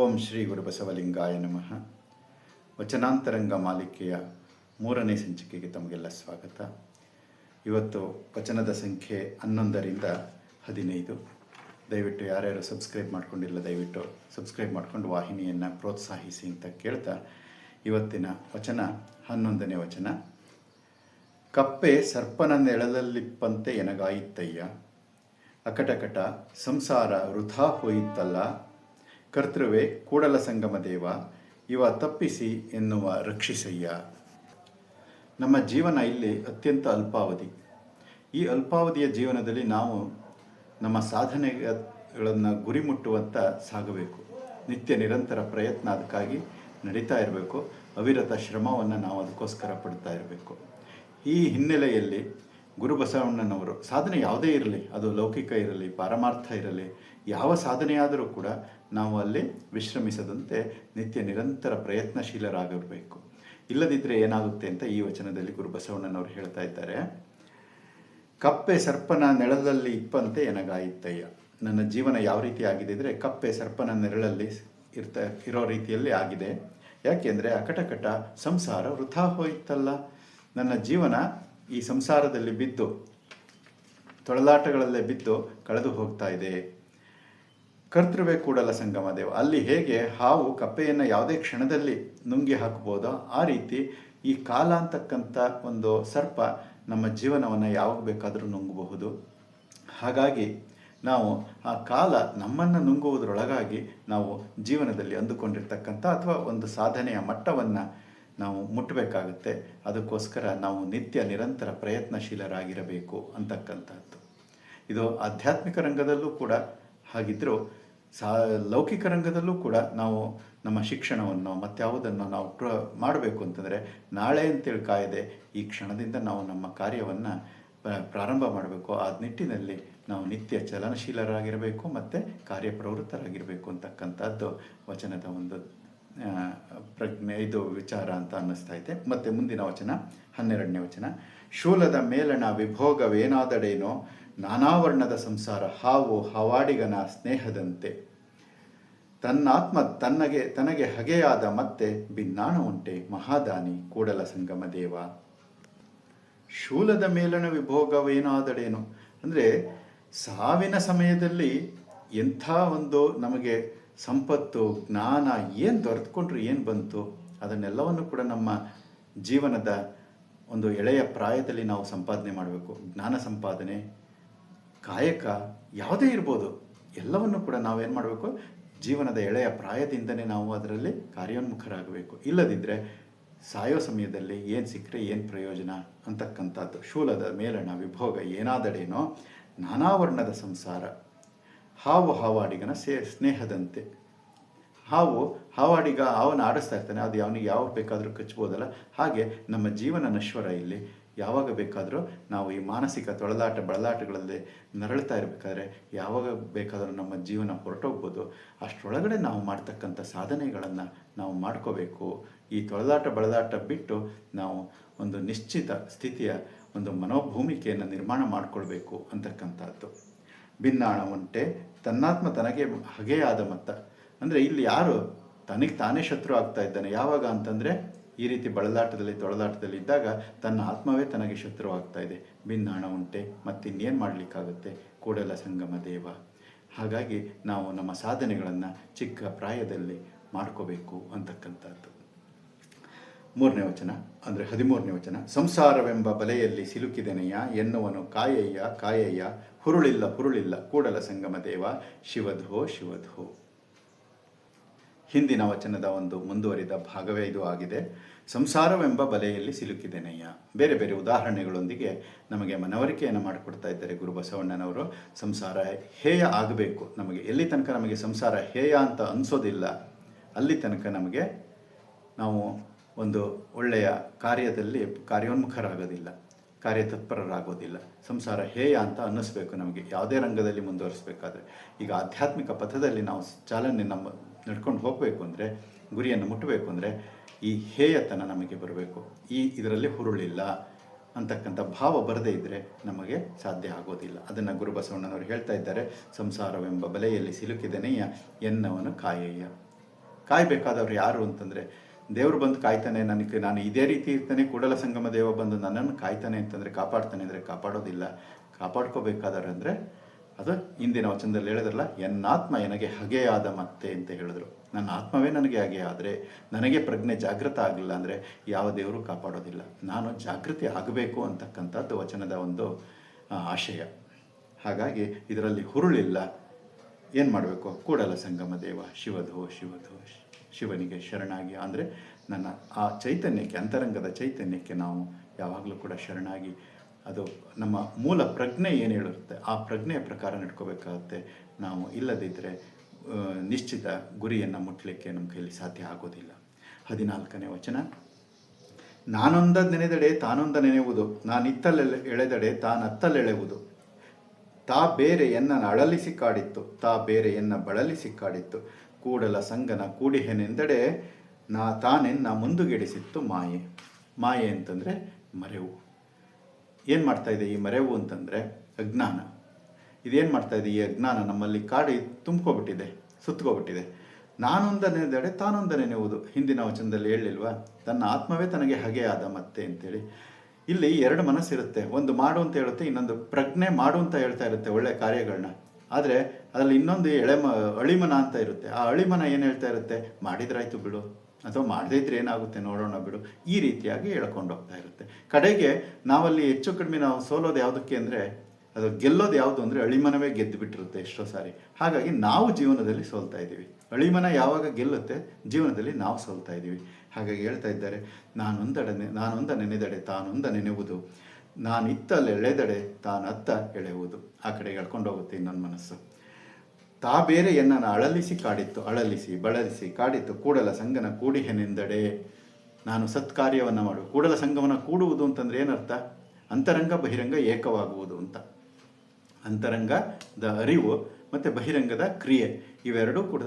ಓಂ ಶ್ರೀ ಗುರು ಬಸವಲಿಂಗಾಯ ನಮಃ. ವಚನಾಂತರಂಗ ಮಾಲಿಕೆಯ ಮೂರನೇ ಸಂಚಿಕೆಗೆ ತಮಗೆಲ್ಲ ಸ್ವಾಗತ. ಇವತ್ತು ವಚನದ ಸಂಖ್ಯೆ ಹನ್ನೊಂದರಿಂದ ಹದಿನೈದು. ದಯವಿಟ್ಟು ಯಾರ್ಯಾರು ಸಬ್ಸ್ಕ್ರೈಬ್ ಮಾಡ್ಕೊಂಡಿಲ್ಲ, ದಯವಿಟ್ಟು ಸಬ್ಸ್ಕ್ರೈಬ್ ಮಾಡಿಕೊಂಡು ವಾಹಿನಿಯನ್ನು ಪ್ರೋತ್ಸಾಹಿಸಿ ಅಂತ ಕೇಳ್ತಾ ಇವತ್ತಿನ ವಚನ, ಹನ್ನೊಂದನೇ ವಚನ. ಕಪ್ಪೆ ಸರ್ಪನ ನೆಳಲಲ್ಲಿಪ್ಪಂತೆ ಎನಗಾಯಿತಯ್ಯ ಅಕಟಕಟ ಸಂಸಾರ ವೃಥಾ ಹೋಯಿತ್ತಲ್ಲ. ಕರ್ತೃವೆ, ಕೂಡಲ ಸಂಗಮ ದೇವ, ಇವ ತಪ್ಪಿಸಿ ಎನ್ನುವ ರಕ್ಷಿಸಯ್ಯ. ನಮ್ಮ ಜೀವನ ಇಲ್ಲಿ ಅತ್ಯಂತ ಅಲ್ಪಾವಧಿ. ಈ ಅಲ್ಪಾವಧಿಯ ಜೀವನದಲ್ಲಿ ನಾವು ನಮ್ಮ ಸಾಧನೆಗಳನ್ನು ಗುರಿ ಮುಟ್ಟುವಂಥ ಸಾಗಬೇಕು. ನಿತ್ಯ ನಿರಂತರ ಪ್ರಯತ್ನ ಅದಕ್ಕಾಗಿ ನಡೀತಾ ಇರಬೇಕು. ಅವಿರತ ಶ್ರಮವನ್ನು ನಾವು ಅದಕ್ಕೋಸ್ಕರ ಪಡ್ತಾ ಇರಬೇಕು. ಈ ಹಿನ್ನೆಲೆಯಲ್ಲಿ ಗುರು ಬಸವಣ್ಣನವರು, ಸಾಧನೆ ಯಾವುದೇ ಇರಲಿ, ಅದು ಲೌಕಿಕ ಇರಲಿ, ಪಾರಮಾರ್ಥ ಇರಲಿ, ಯಾವ ಸಾಧನೆಯಾದರೂ ಕೂಡ ನಾವು ಅಲ್ಲಿ ವಿಶ್ರಮಿಸದಂತೆ ನಿತ್ಯ ನಿರಂತರ ಪ್ರಯತ್ನಶೀಲರಾಗಿರಬೇಕು ಇಲ್ಲದಿದ್ದರೆ ಏನಾಗುತ್ತೆ ಅಂತ ಈ ವಚನದಲ್ಲಿ ಗುರು ಬಸವಣ್ಣನವರು ಹೇಳ್ತಾ ಇದ್ದಾರೆ. ಕಪ್ಪೆ ಸರ್ಪನ ನೆಳದಲ್ಲಿ ಇಪ್ಪಂತೆ ಎನಗಾಯಿತಯ್ಯ. ನನ್ನ ಜೀವನ ಯಾವ ರೀತಿ ಆಗಿದೆ ಅಂದರೆ ಕಪ್ಪೆ ಸರ್ಪನ ನೆರಳಲ್ಲಿ ಇರ್ತ, ಇರೋ ರೀತಿಯಲ್ಲಿ ಆಗಿದೆ. ಯಾಕೆಂದರೆ ಅಕಟಕಟ ಸಂಸಾರ ವೃಥಾ ಹೋಯ್ತಲ್ಲ. ನನ್ನ ಜೀವನ ಈ ಸಂಸಾರದಲ್ಲಿ ಬಿದ್ದು, ತೊಳಲಾಟಗಳಲ್ಲೇ ಬಿದ್ದು ಕಳೆದು ಹೋಗ್ತಾ ಇದೆ. ಕರ್ತೃವೇ ಕೂಡಲ ಸಂಗಮ ದೇವ, ಅಲ್ಲಿ ಹೇಗೆ ಹಾವು ಕಪ್ಪೆಯನ್ನು ಯಾವುದೇ ಕ್ಷಣದಲ್ಲಿ ನುಂಗಿ ಹಾಕ್ಬೋದೋ ಆ ರೀತಿ ಈ ಕಾಲ ಅಂತಕ್ಕಂಥ ಒಂದು ಸರ್ಪ ನಮ್ಮ ಜೀವನವನ್ನು ಯಾವಾಗ ಬೇಕಾದರೂ ನುಂಗಬಹುದು. ಹಾಗಾಗಿ ನಾವು ಆ ಕಾಲ ನಮ್ಮನ್ನು ನುಂಗುವುದರೊಳಗಾಗಿ ನಾವು ಜೀವನದಲ್ಲಿ ಅಂದುಕೊಂಡಿರ್ತಕ್ಕಂಥ ಅಥವಾ ಒಂದು ಸಾಧನೆಯ ಮಟ್ಟವನ್ನು ನಾವು ಮುಟ್ಟಬೇಕಾಗುತ್ತೆ. ಅದಕ್ಕೋಸ್ಕರ ನಾವು ನಿತ್ಯ ನಿರಂತರ ಪ್ರಯತ್ನಶೀಲರಾಗಿರಬೇಕು ಅಂತಕ್ಕಂಥದ್ದು. ಇದು ಆಧ್ಯಾತ್ಮಿಕ ರಂಗದಲ್ಲೂ ಕೂಡ ಹಾಗಿದ್ದರೂ ಸಾ, ಲೌಕಿಕ ರಂಗದಲ್ಲೂ ಕೂಡ ನಾವು ನಮ್ಮ ಶಿಕ್ಷಣವನ್ನು ಮತ್ತಾವುದನ್ನು ನಾವು ಪ್ರ, ಮಾಡಬೇಕು ಅಂತಂದರೆ ನಾಳೆ ಅಂತೇಳಿ ಕಾಯದೆ ಈ ಕ್ಷಣದಿಂದ ನಾವು ನಮ್ಮ ಕಾರ್ಯವನ್ನು ಪ್ರಾರಂಭ ಮಾಡಬೇಕು. ಆ ನಿಟ್ಟಿನಲ್ಲಿ ನಾವು ನಿತ್ಯ ಚಲನಶೀಲರಾಗಿರಬೇಕು ಮತ್ತು ಕಾರ್ಯಪ್ರವೃತ್ತರಾಗಿರಬೇಕು ಅಂತಕ್ಕಂಥದ್ದು ವಚನದ ಒಂದು ಪ್ರಜ್ಞೆ, ಇದು ವಿಚಾರ ಅಂತ ಅನ್ನಿಸ್ತಾ ಇದೆ ಮತ್ತು ಮುಂದಿನ ವಚನ, ಹನ್ನೆರಡನೇ ವಚನ. ಶೂಲದ ಮೇಲಣ ವಿಭೋಗವೇನಾದಡೇನೋ ನಾನಾವರ್ಣದ ಸಂಸಾರ, ಹಾವು ಹವಾಡಿಗನ ಸ್ನೇಹದಂತೆ. ತನ್ನಾತ್ಮ ತನ್ನಗೆ, ತನಗೆ ಹಗೆಯಾದ ಮತ್ತೆ ಭಿನ್ನಾಣ ಉಂಟೆ, ಮಹಾದಾನಿ, ಕೂಡಲ ಸಂಗಮ ದೇವ. ಶೂಲದ ಮೇಲಣ ವಿಭೋಗವೇನಾದಡೇನೋ. ಅಂದರೆ ಸಾವಿನ ಸಮಯದಲ್ಲಿ ಎಂಥ ಒಂದು ನಮಗೆ ಸಂಪತ್ತು, ಜ್ಞಾನ ಏನು ದೊರೆತ್ಕೊಂಡ್ರು ಏನು ಬಂತು, ಅದನ್ನೆಲ್ಲವನ್ನು ಕೂಡ ನಮ್ಮ ಜೀವನದ ಒಂದು ಎಳೆಯ ಪ್ರಾಯದಲ್ಲಿ ನಾವು ಸಂಪಾದನೆ ಮಾಡಬೇಕು. ಜ್ಞಾನ ಸಂಪಾದನೆ, ಕಾಯಕ, ಯಾವುದೇ ಇರ್ಬೋದು, ಎಲ್ಲವನ್ನು ಕೂಡ ನಾವೇನು ಮಾಡಬೇಕು, ಜೀವನದ ಎಳೆಯ ಪ್ರಾಯದಿಂದನೇ ನಾವು ಅದರಲ್ಲಿ ಕಾರ್ಯೋನ್ಮುಖರಾಗಬೇಕು. ಇಲ್ಲದಿದ್ದರೆ ಸಾಯೋ ಸಮಯದಲ್ಲಿ ಏನು ಸಿಕ್ಕರೆ ಏನು ಪ್ರಯೋಜನ ಅಂತಕ್ಕಂಥದ್ದು. ಶೂಲದ ಮೇಲಣ, ವಿಭೋಗ ಏನಾದಡೇನೋ ನಾನಾ ವರ್ಣದ ಸಂಸಾರ. ಹಾವು ಹಾವಾಡಿಗನ ಸೇ, ಸ್ನೇಹದಂತೆ. ಹಾವು ಹಾವಾಡಿಗ ಅವನ ಆಡಿಸ್ತಾ ಇರ್ತಾನೆ, ಅದು ಅವನಿಗೆ ಯಾವಾಗ ಬೇಕಾದರೂ ಕಚ್ಬೋದಲ್ಲ. ಹಾಗೆ ನಮ್ಮ ಜೀವನ ನಶ್ವರ ಇಲ್ಲಿ. ಯಾವಾಗ ಬೇಕಾದರೂ ನಾವು ಈ ಮಾನಸಿಕ ತೊಳಲಾಟ ಬಳಲಾಟಗಳಲ್ಲಿ ನರಳ್ತಾ ಇರಬೇಕಾದ್ರೆ, ಯಾವಾಗ ಬೇಕಾದರೂ ನಮ್ಮ ಜೀವನ ಹೊರಟೋಗ್ಬೋದು. ಅಷ್ಟರೊಳಗಡೆ ನಾವು ಮಾಡ್ತಕ್ಕಂಥ ಸಾಧನೆಗಳನ್ನು ನಾವು ಮಾಡ್ಕೋಬೇಕು. ಈ ತೊಳಲಾಟ ಬಳಲಾಟ ಬಿಟ್ಟು ನಾವು ಒಂದು ನಿಶ್ಚಿತ ಸ್ಥಿತಿಯ ಒಂದು ಮನೋಭೂಮಿಕೆಯನ್ನು ನಿರ್ಮಾಣ ಮಾಡಿಕೊಳ್ಬೇಕು ಅಂತಕ್ಕಂಥದ್ದು. ಭಿನ್ನಾಣ ಉಂಟೆ ತನ್ನಾತ್ಮ ತನಗೆ ಹಗೆಯಾದ ಮತ್ತ. ಅಂದರೆ ಇಲ್ಲಿ ಯಾರು ತನಗೆ ತಾನೇ ಶತ್ರು ಆಗ್ತಾ ಇದ್ದಾನೆ. ಯಾವಾಗ ಅಂತಂದರೆ ಈ ರೀತಿ ಬಳಲಾಟದಲ್ಲಿ, ತೊಳಲಾಟದಲ್ಲಿ ಇದ್ದಾಗ ತನ್ನ ಆತ್ಮವೇ ತನಗೆ ಶತ್ರು ಆಗ್ತಾ ಇದೆ. ಭಿನ್ನಾಣ ಉಂಟೆ ಮತ್ತಿನ್ನೇನು ಮಾಡಲಿಕ್ಕಾಗುತ್ತೆ? ಕೂಡಲ ಸಂಗಮ ದೇವ. ಹಾಗಾಗಿ ನಾವು ನಮ್ಮ ಸಾಧನೆಗಳನ್ನು ಚಿಕ್ಕ ಪ್ರಾಯದಲ್ಲಿ ಮಾಡ್ಕೋಬೇಕು ಅಂತಕ್ಕಂಥದ್ದು. ಮೂರನೇ ವಚನ, ಅಂದರೆ ಹದಿಮೂರನೇ ವಚನ. ಸಂಸಾರವೆಂಬ ಬಲೆಯಲ್ಲಿ ಸಿಲುಕಿದೆನೆಯ ಎನ್ನುವನು ಕಾಯಯ್ಯ ಕಾಯಯ್ಯ ಹುರುಳಿಲ್ಲ ಹುರುಳಿಲ್ಲ. ಕೂಡಲ ಸಂಗಮ ದೇವ, ಶಿವಧೋ ಶಿವಧೋ. ಹಿಂದಿನ ವಚನದ ಒಂದು ಮುಂದುವರಿದ ಭಾಗವೇ ಇದು ಆಗಿದೆ. ಸಂಸಾರವೆಂಬ ಬಲೆಯಲ್ಲಿ ಸಿಲುಕಿದೆನೆಯ ಬೇರೆ ಬೇರೆ ಉದಾಹರಣೆಗಳೊಂದಿಗೆ ನಮಗೆ ಮನವರಿಕೆಯನ್ನು ಮಾಡಿಕೊಡ್ತಾ ಇದ್ದಾರೆ ಗುರು ಬಸವಣ್ಣನವರು. ಸಂಸಾರ ಹೇಯ ಆಗಬೇಕು. ನಮಗೆ ಎಲ್ಲಿ ತನಕ ನಮಗೆ ಸಂಸಾರ ಹೇಯ ಅಂತ ಅನಿಸೋದಿಲ್ಲ. ಅಲ್ಲಿ ತನಕ ನಮಗೆ ನಾವು ಒಂದು ಒಳ್ಳೆಯ ಕಾರ್ಯದಲ್ಲಿ ಕಾರ್ಯೋನ್ಮುಖರಾಗೋದಿಲ್ಲ. ಕಾರ್ಯತತ್ಪರರಾಗೋದಿಲ್ಲ. ಸಂಸಾರ ಹೇಯ ಅಂತ ಅನ್ನಿಸ್ಬೇಕು ನಮಗೆ. ಯಾವುದೇ ರಂಗದಲ್ಲಿ ಮುಂದುವರಿಸಬೇಕಾದ್ರೆ. ಈಗ ಆಧ್ಯಾತ್ಮಿಕ ಪಥದಲ್ಲಿ ನಾವು ಚಾಲನೆ ನಮ್ಮ ನಡ್ಕೊಂಡು ಹೋಗಬೇಕು ಅಂದರೆ, ಗುರಿಯನ್ನು ಮುಟ್ಟಬೇಕು ಅಂದರೆ, ಈ ಹೇಯತನ ನಮಗೆ ಬರಬೇಕು. ಈ ಇದರಲ್ಲಿ ಹುರುಳಿಲ್ಲ ಅಂತಕ್ಕಂಥ ಭಾವ ಬರದೇ ಇದ್ದರೆ ನಮಗೆ ಸಾಧ್ಯ ಆಗೋದಿಲ್ಲ. ಅದನ್ನು ಗುರುಬಸವಣ್ಣನವರು ಹೇಳ್ತಾ ಇದ್ದಾರೆ, ಸಂಸಾರವೆಂಬ ಬಲೆಯಲ್ಲಿ ಸಿಲುಕಿದನೆಯ ಎನ್ನವನು ಕಾಯಯ್ಯ. ಕಾಯಬೇಕಾದವರು ಯಾರು ಅಂತಂದರೆ ದೇವರು ಬಂದು ಕಾಯ್ತಾನೆ, ನನಗೆ ನಾನು ಇದೇ ರೀತಿ ಇರ್ತಾನೆ, ಕೂಡಲ ಸಂಗಮ ದೇವ ಬಂದು ನನ್ನನ್ನು ಕಾಯ್ತಾನೆ ಅಂತಂದರೆ ಕಾಪಾಡ್ತಾನೆ ಅಂದರೆ ಕಾಪಾಡೋದಿಲ್ಲ. ಕಾಪಾಡ್ಕೋಬೇಕಾದ್ರೆ ಅಂದರೆ ಅದು ಇಂದಿನ ವಚನದಲ್ಲಿ ಹೇಳಿದ್ರಲ್ಲ, ಎನ್ನಾತ್ಮ ನನಗೆ ಹಗೆಯಾದ ಮತ್ತೆ ಅಂತ ಹೇಳಿದ್ರು. ನನ್ನ ಆತ್ಮವೇ ನನಗೆ ಹಾಗೆ ಆದರೆ, ನನಗೆ ಪ್ರಜ್ಞೆ ಜಾಗೃತ ಆಗಲಿಲ್ಲ ಅಂದರೆ ಯಾವ ದೇವರು ಕಾಪಾಡೋದಿಲ್ಲ. ನಾನು ಜಾಗೃತಿ ಆಗಬೇಕು ಅಂತಕ್ಕಂಥದ್ದು ವಚನದ ಒಂದು ಆಶಯ. ಹಾಗಾಗಿ ಇದರಲ್ಲಿ ಹುರುಳಿಲ್ಲ. ಏನು ಮಾಡಬೇಕು? ಕೂಡಲ ಸಂಗಮ ದೇವ ಶಿವಧೋ ಶಿವಧೋ. ಶಿವನಿಗೆ ಶರಣಾಗಿ. ಅಂದರೆ ನನ್ನ ಆ ಚೈತನ್ಯಕ್ಕೆ, ಅಂತರಂಗದ ಚೈತನ್ಯಕ್ಕೆ ನಾವು ಯಾವಾಗಲೂ ಕೂಡ ಶರಣಾಗಿ. ಅದು ನಮ್ಮ ಮೂಲ ಪ್ರಜ್ಞೆ ಏನು ಹೇಳುತ್ತೆ? ಆ ಪ್ರಜ್ಞೆಯ ಪ್ರಕಾರ ನಡ್ಕೋಬೇಕಾಗುತ್ತೆ. ನಾವು ಇಲ್ಲದಿದ್ದರೆ ನಿಶ್ಚಿತ ಗುರಿಯನ್ನು ಮುಟ್ಟಲಿಕ್ಕೆ ನಮ್ಮ ಕೈಲಿ ಸಾಧ್ಯ ಆಗೋದಿಲ್ಲ. ಹದಿನಾಲ್ಕನೇ ವಚನ. ನಾನೊಂದ ನೆನೆದಡೆ ತಾನೊಂದ ನೆನೆಯುವುದು. ನಾನಿತ್ತಲೆಳೆ, ಎಳೆದಡೆ ತಾನತ್ತಲೆಳೆವುದು. ತಾ ಬೇರೆ ಎನ್ನ ಅಳಲಿಸಿ ಕಾಡಿತ್ತು. ತಾ ಬೇರೆ ಎನ್ನ ಬಳಲಿಸಿ ಕಾಡಿತ್ತು. ಕೂಡಲ ಸಂಗನ ಕೂಡಿಹೆನೆಂದಡೆ ನಾ ತಾನೆನ್ನ ಮುಂದುಗೆಡಿಸಿತ್ತು ಮಾಯೆ. ಮಾಯೆ ಅಂತಂದರೆ ಮರೆವು. ಏನು ಮಾಡ್ತಾ ಇದೆ ಈ ಮರೆವು ಅಂತಂದರೆ ಅಜ್ಞಾನ. ಇದೇನು ಮಾಡ್ತಾ ಇದೆ ಈ ಅಜ್ಞಾನ ನಮ್ಮಲ್ಲಿ ಕಾಡಿ ತುಂಬ್ಕೊಬಿಟ್ಟಿದೆ, ಸುತ್ತಕೋಬಿಟ್ಟಿದೆ. ನಾನೊಂದ ನೆನೆದಡೆ ತಾನೊಂದ ನೆನೆಯುವುದು ಹಿಂದಿನ ವಚನದಲ್ಲಿ ಹೇಳಿಲ್ವಾ? ತನ್ನ ಆತ್ಮವೇ ತನಗೆ ಹಾಗೆ ಆದ ಮತ್ತೆ ಅಂತೇಳಿ. ಇಲ್ಲಿ ಎರಡು ಮನಸ್ಸಿರುತ್ತೆ. ಒಂದು ಮಾಡು ಅಂತ ಹೇಳುತ್ತೆ, ಇನ್ನೊಂದು ಪ್ರಜ್ಞೆ ಮಾಡು ಅಂತ ಹೇಳ್ತಾ ಇರುತ್ತೆ ಒಳ್ಳೆ ಕಾರ್ಯಗಳನ್ನ. ಆದರೆ ಅದರಲ್ಲಿ ಇನ್ನೊಂದು ಎಳೆಮ ಅಳಿಮನ ಅಂತ ಇರುತ್ತೆ. ಆ ಅಳಿಮನ ಏನು ಹೇಳ್ತಾ ಇರುತ್ತೆ? ಮಾಡಿದ್ರಾಯ್ತು ಬಿಡು. ಅಥವಾ ಮಾಡದೇ ಇದ್ರೆ ಏನಾಗುತ್ತೆ ನೋಡೋಣ ಬಿಡು. ಈ ರೀತಿಯಾಗಿ ಹೇಳ್ಕೊಂಡು ಹೋಗ್ತಾ ಇರುತ್ತೆ. ಕಡೆಗೆ ನಾವಲ್ಲಿ ಹೆಚ್ಚು ಕಡಿಮೆ ನಾವು ಸೋಲೋದು ಯಾವುದಕ್ಕೆ ಅಂದರೆ, ಅದು ಗೆಲ್ಲೋದು ಯಾವುದು ಅಂದರೆ ಅಳಿಮನವೇ ಗೆದ್ದು ಬಿಟ್ಟಿರುತ್ತೆ ಎಷ್ಟೋ ಸಾರಿ. ಹಾಗಾಗಿ ನಾವು ಜೀವನದಲ್ಲಿ ಸೋಲ್ತಾ ಇದ್ದೀವಿ. ಅಳಿಮನ ಯಾವಾಗ ಗೆಲ್ಲುತ್ತೆ? ಜೀವನದಲ್ಲಿ ನಾವು ಸೋಲ್ತಾ ಇದ್ದೀವಿ. ಹಾಗಾಗಿ ಹೇಳ್ತಾ ಇದ್ದಾರೆ, ನಾನೊಂದಡೆ ನಾನೊಂದ ನೆನೆದಡೆ, ತಾನೊಂದ ನೆನೆಯುವುದು ಎಳೆದಡೆ, ತಾನತ್ತ ಎಳೆಯುವುದು ಆ ಕಡೆ ಹೇಳ್ಕೊಂಡು ಹೋಗುತ್ತೆ ಇನ್ನೊಂದು ಮನಸ್ಸು. ತಾ ಬೇರೆ ಎನ್ನನ ಅಳಲಿಸಿ ಕಾಡಿತ್ತು, ಅಳಲಿಸಿ, ಬಳಲಿಸಿ, ಕಾಡಿತ್ತು, ಕೂಡಲ ಸಂಗನ ಕೂಡಿಹೆನೆಂದಡೆ ನಾನು ಸತ್ಕಾರ್ಯವನ್ನು ಮಾಡು. ಕೂಡಲ ಸಂಗಮನ ಕೂಡುವುದು ಅಂತಂದ್ರೆ ಏನರ್ಥ? ಅಂತರಂಗ ಬಹಿರಂಗ ಏಕವಾಗುವುದು ಅಂತ. ಅಂತರಂಗದ ಅರಿವು ಮತ್ತು ಬಹಿರಂಗದ ಕ್ರಿಯೆ. ಇವೆರಡೂ ಕೂಡ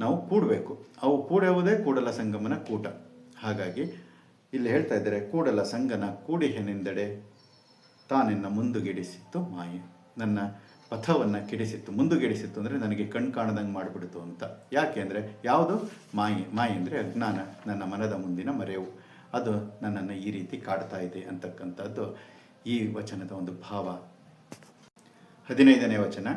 ನಾವು ಕೂಡಬೇಕು. ಅವು ಕೂಡುವುದೇ ಕೂಡಲ ಸಂಗಮನ ಕೂಟ. ಹಾಗಾಗಿ ಇಲ್ಲಿ ಹೇಳ್ತಾ ಇದ್ದಾರೆ, ಕೂಡಲ ಸಂಗನ ಕೂಡಿಹೆನೆಂದೆಡೆ ತಾನೆನ್ನ ಮುಂದುಗಿಡಿಸಿತ್ತು ಮಾಯೆ. ನನ್ನ ಪಥವನ್ನು ಕೆಡಿಸಿತ್ತು, ಮುಂದುಗೆಡಿಸಿತ್ತು ಅಂದರೆ ನನಗೆ ಕಣ್ ಕಾಣದಂಗೆ ಮಾಡಿಬಿಡ್ತು ಅಂತ. ಯಾಕೆ ಅಂದರೆ ಯಾವುದು? ಮಾಯೆ ಮಾಯೆ ಅಂದರೆ ಅಜ್ಞಾನ, ನನ್ನ ಮನದ ಮುಂದಿನ ಮರೆವು. ಅದು ನನ್ನನ್ನು ಈ ರೀತಿ ಕಾಡ್ತಾ ಇದೆ ಅಂತಕ್ಕಂಥದ್ದು ಈ ವಚನದ ಒಂದು ಭಾವ. ಹದಿನೈದನೇ ವಚನ.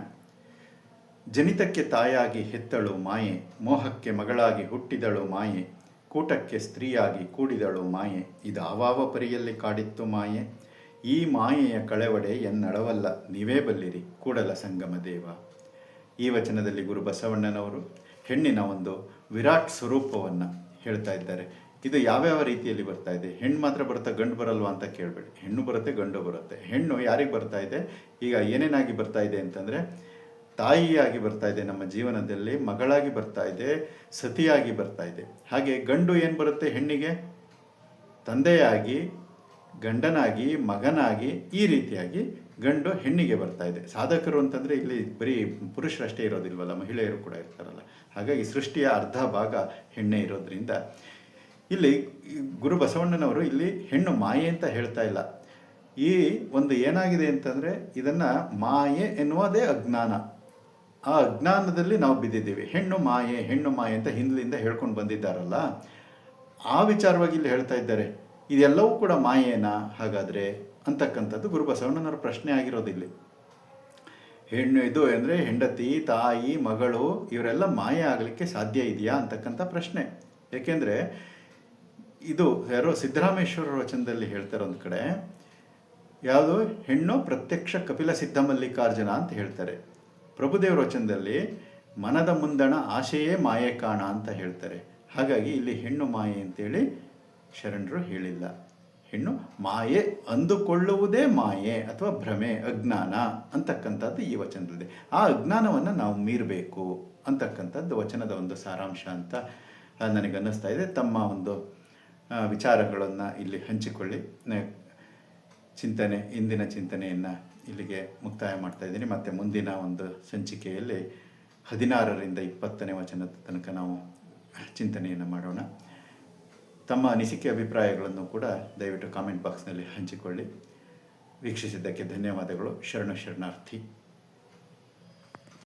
ಜನಿತಕ್ಕೆ ತಾಯಾಗಿ ಹೆತ್ತಳು ಮಾಯೆ, ಮೋಹಕ್ಕೆ ಮಗಳಾಗಿ ಹುಟ್ಟಿದಳು ಮಾಯೆ, ಕೂಟಕ್ಕೆ ಸ್ತ್ರೀಯಾಗಿ ಕೂಡಿದಳು ಮಾಯೆ, ಇದಾವಾವ ಪರಿಯಲ್ಲಿ ಕಾಡಿತ್ತು ಮಾಯೆ. ಈ ಮಾಯೆಯ ಕಳೆವಡೆ ಎನ್ನಳವಲ್ಲ, ನೀವೇ ಬಲ್ಲಿರಿ, ಕೂಡಲ ಸಂಗಮ ದೇವ. ಈ ವಚನದಲ್ಲಿ ಗುರು ಬಸವಣ್ಣನವರು ಹೆಣ್ಣಿನ ಒಂದು ವಿರಾಟ್ ಸ್ವರೂಪವನ್ನು ಹೇಳ್ತಾ ಇದ್ದಾರೆ. ಇದು ಯಾವ್ಯಾವ ರೀತಿಯಲ್ಲಿ ಬರ್ತಾ ಇದೆ? ಹೆಣ್ಣು ಮಾತ್ರ ಬರುತ್ತಾ, ಗಂಡು ಬರಲ್ವಾ ಅಂತ ಕೇಳಬೇಡಿ. ಹೆಣ್ಣು ಬರುತ್ತೆ, ಗಂಡು ಬರುತ್ತೆ. ಹೆಣ್ಣು ಯಾರಿಗೆ ಬರ್ತಾ ಇದೆ? ಈಗ ಏನೇನಾಗಿ ಬರ್ತಾ ಇದೆ ಅಂತಂದರೆ, ತಾಯಿಯಾಗಿ ಬರ್ತಾ ಇದೆ ನಮ್ಮ ಜೀವನದಲ್ಲಿ, ಮಗಳಾಗಿ ಬರ್ತಾ ಇದೆ, ಸತಿಯಾಗಿ ಬರ್ತಾ ಇದೆ. ಹಾಗೆ ಗಂಡು ಏನು ಬರುತ್ತೆ ಹೆಣ್ಣಿಗೆ? ತಂದೆಯಾಗಿ ಗಂಡನಾಗಿ, ಮಗನಾಗಿ ಈ ರೀತಿಯಾಗಿ ಗಂಡು ಹೆಣ್ಣಿಗೆ ಬರ್ತಾ ಇದೆ. ಸಾಧಕರು ಅಂತಂದರೆ ಇಲ್ಲಿ ಬರೀ ಪುರುಷರಷ್ಟೇ ಇರೋದಿಲ್ವಲ್ಲ, ಮಹಿಳೆಯರು ಕೂಡ ಇರ್ತಾರಲ್ಲ. ಹಾಗಾಗಿ ಸೃಷ್ಟಿಯ ಅರ್ಧ ಭಾಗ ಹೆಣ್ಣೆ ಇರೋದ್ರಿಂದ ಇಲ್ಲಿ ಗುರು ಬಸವಣ್ಣನವರು ಇಲ್ಲಿ ಹೆಣ್ಣು ಮಾಯೆ ಅಂತ ಹೇಳ್ತಾ ಇಲ್ಲ. ಈ ಒಂದು ಏನಾಗಿದೆ ಅಂತಂದರೆ ಇದನ್ನು ಮಾಯೆ ಎನ್ನುವುದೇ ಅಜ್ಞಾನ. ಆ ಅಜ್ಞಾನದಲ್ಲಿ ನಾವು ಬಿದ್ದಿದ್ದೀವಿ. ಹೆಣ್ಣು ಮಾಯೆ ಹೆಣ್ಣು ಮಾಯೆ ಅಂತ ಹಿಂದಿನಿಂದ ಹೇಳ್ಕೊಂಡು ಬಂದಿದ್ದಾರಲ್ಲ. ಆ ವಿಚಾರವಾಗಿ ಇಲ್ಲಿ ಹೇಳ್ತಾ ಇದ್ದಾರೆ. ಇದೆಲ್ಲವೂ ಕೂಡ ಮಾಯೇನಾ ಹಾಗಾದರೆ ಅಂತಕ್ಕಂಥದ್ದು ಗುರುಬಸವಣ್ಣನವರ ಪ್ರಶ್ನೆ ಆಗಿರೋದಿಲ್ಲ. ಹೆಣ್ಣು ಇದು ಅಂದರೆ ಹೆಂಡತಿ, ತಾಯಿ, ಮಗಳು, ಇವರೆಲ್ಲ ಮಾಯೆ ಆಗಲಿಕ್ಕೆ ಸಾಧ್ಯ ಇದೆಯಾ ಅಂತಕ್ಕಂಥ ಪ್ರಶ್ನೆ. ಏಕೆಂದರೆ ಇದು ಯಾರೋ ಸಿದ್ದರಾಮೇಶ್ವರ ವಚನದಲ್ಲಿ ಹೇಳ್ತಾರೊಂದು ಕಡೆ, ಯಾವುದು? ಹೆಣ್ಣು ಪ್ರತ್ಯಕ್ಷ ಕಪಿಲ ಸಿದ್ಧಮಲ್ಲಿಕಾರ್ಜುನ ಅಂತ ಹೇಳ್ತಾರೆ. ಪ್ರಭುದೇವರ ವಚನದಲ್ಲಿ ಮನದ ಮುಂದಣ ಆಶೆಯೇ ಮಾಯೆ ಕಾಣ ಅಂತ ಹೇಳ್ತಾರೆ. ಹಾಗಾಗಿ ಇಲ್ಲಿ ಹೆಣ್ಣು ಮಾಯೆ ಅಂತೇಳಿ ಶರಣರು ಹೇಳಿಲ್ಲ. ಹೆಣ್ಣು, ಮಾಯೆ ಅಂದುಕೊಳ್ಳುವುದೇ ಮಾಯೆ ಅಥವಾ ಭ್ರಮೆ, ಅಜ್ಞಾನ? ಅಂತಕ್ಕಂಥದ್ದು ಈ ವಚನದಲ್ಲಿದೆ ಆ ಅಜ್ಞಾನವನ್ನು ನಾವು ಮೀರಬೇಕು ಅಂತಕ್ಕಂಥದ್ದು ವಚನದ ಒಂದು ಸಾರಾಂಶ ಅಂತ ನನಗನ್ನಿಸ್ತಾ ಇದೆ. ತಮ್ಮ ಒಂದು ವಿಚಾರಗಳನ್ನು ಇಲ್ಲಿ ಹಂಚಿಕೊಳ್ಳಿ. ಚಿಂತನೆ, ಇಂದಿನ ಚಿಂತನೆಯನ್ನು ಇಲ್ಲಿಗೆ ಮುಕ್ತಾಯ ಮಾಡ್ತಾ ಇದ್ದೀನಿ. ಮತ್ತು ಮುಂದಿನ ಒಂದು ಸಂಚಿಕೆಯಲ್ಲಿ ಹದಿನಾರರಿಂದ ಇಪ್ಪತ್ತನೇ ವಚನದ ತನಕ ನಾವು ಚಿಂತನೆಯನ್ನು ಮಾಡೋಣ. ತಮ್ಮ ಅನಿಸಿಕೆ ಅಭಿಪ್ರಾಯಗಳನ್ನು ಕೂಡ ದಯವಿಟ್ಟು ಕಾಮೆಂಟ್ ಬಾಕ್ಸ್ನಲ್ಲಿ ಹಂಚಿಕೊಳ್ಳಿ. ವೀಕ್ಷಿಸಿದ್ದಕ್ಕೆ ಧನ್ಯವಾದಗಳು. ಶರಣ ಶರಣಾರ್ಥಿ.